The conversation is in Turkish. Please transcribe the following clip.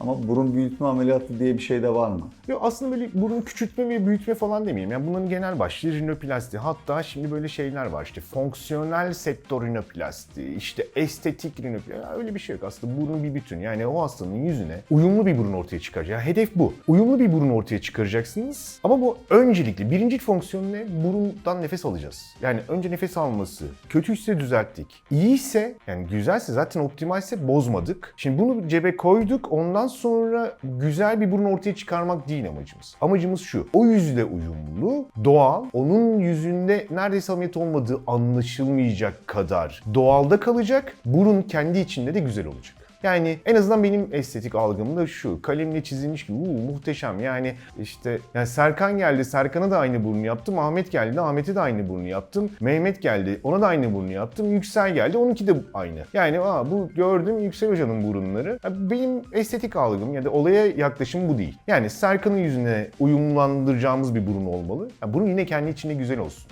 Ama burun büyütme ameliyatı diye bir şey de var mı? Yok aslında böyle burun küçültme ve büyütme falan demeyeyim. Yani bunların genel başlığı rinoplasti. Hatta şimdi böyle şeyler var işte fonksiyonel sektör rinoplasti, işte estetik rinoplasti. Ya öyle bir şey yok aslında burun bir bütün. Yani o hastanın yüzüne uyumlu bir burun ortaya çıkaracak. Yani hedef bu. Uyumlu bir burun ortaya çıkaracaksınız. Ama bu öncelikli. Birinci fonksiyon ne? Burundan nefes alacağız. Yani önce nefes alması. Kötüyse düzelttik. İyiyse yani güzelse zaten optimalse bozmadık. Şimdi bunu cebe koyduk. Ondan sonra güzel bir burun ortaya çıkarmak değil amacımız. Amacımız şu. O yüzle uyumlu, doğal, onun yüzünde neredeyse ameliyat olmadığı anlaşılmayacak kadar doğalda kalacak. Burun kendi içinde de güzel olacak. Yani en azından benim estetik algımda şu. Kalemle çizilmiş gibi uuu muhteşem. Yani işte yani Serkan geldi Serkan'a da aynı burnu yaptım. Ahmet geldi Ahmet'e de aynı burnu yaptım. Mehmet geldi ona da aynı burnu yaptım. Yüksel geldi onunki de aynı. Yani aa, bu gördüm Yüksel Hoca'nın burunları. Ya Benim estetik algım ya da olaya yaklaşım bu değil. Yani Serkan'ın yüzüne uyumlandıracağımız bir burun olmalı. Ya burun yine kendi içinde güzel olsun.